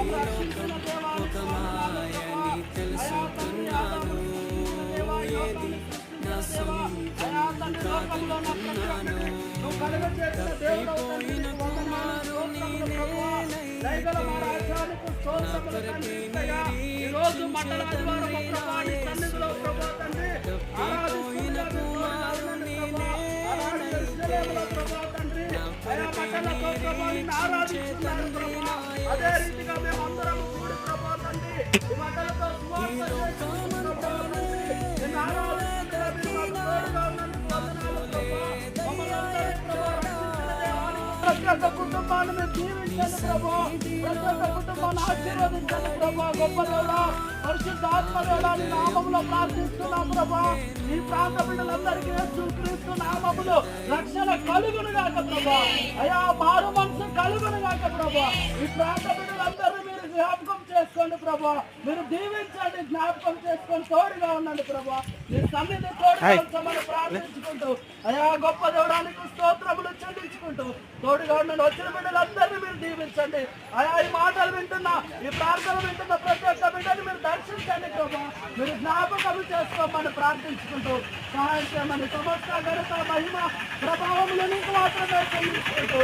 దేవా ఒక మాయని తెలుసుకున్నాను ఏది నా సొంతం కాదనుకున్నాను తప్పిపోయిన కుమారుని దయగల మా రాజ్యానికి స్తోత్రములు తండ్రి. అయ్యా, ఈ రోజు ప్రతి కుటుంబాన్ని మీరు దీవించండి ప్రభా ప్రతి కుటుంబాన్ని ఆశీర్వదించండి ప్రభా గొప్ప దేవుడా పరిశుద్ధ ఆత్మదేవుడా నీ నామములో ప్రార్థిస్తున్నాం ప్రభా ఈ ప్రాంత బిడ్డలందరికీ చూపిస్తూ నామములు రక్షణ కలుగును గాక ప్రభా అయా మారు మనసు కలుగును గాక ప్రభా ఈ ప్రాంత బిడ్డలందరినీ జ్ఞాపకం చేసుకోండి ప్రభా. మీరు దీవించండి జ్ఞాపకం చేసుకొని తోడుగా ఉండండి ప్రభా. మీ సన్నిధి తోడుగా ప్రార్థించుకుంటూ అయా గొప్ప దేవుడానికి స్తోత్రములు చెల్లించుకుంటూ తోడుగా ఉండండి. వచ్చిన బిడ్డలందరినీ మీరు దీవించండి. అయా ఈ మాటలు వింటున్నా ఈ ప్రార్థన వింటున్న ప్రతి ఒక్క బిడ్డని మీరు దర్శించండి ప్రభా. మీరు జ్ఞాపకం చేసుకోమని ప్రార్థించుకుంటూ సహాయం చేయమని సమస్త ఘనత మహిమ ప్రభావములు నీకు మాత్రమే చెల్లించుకుంటూ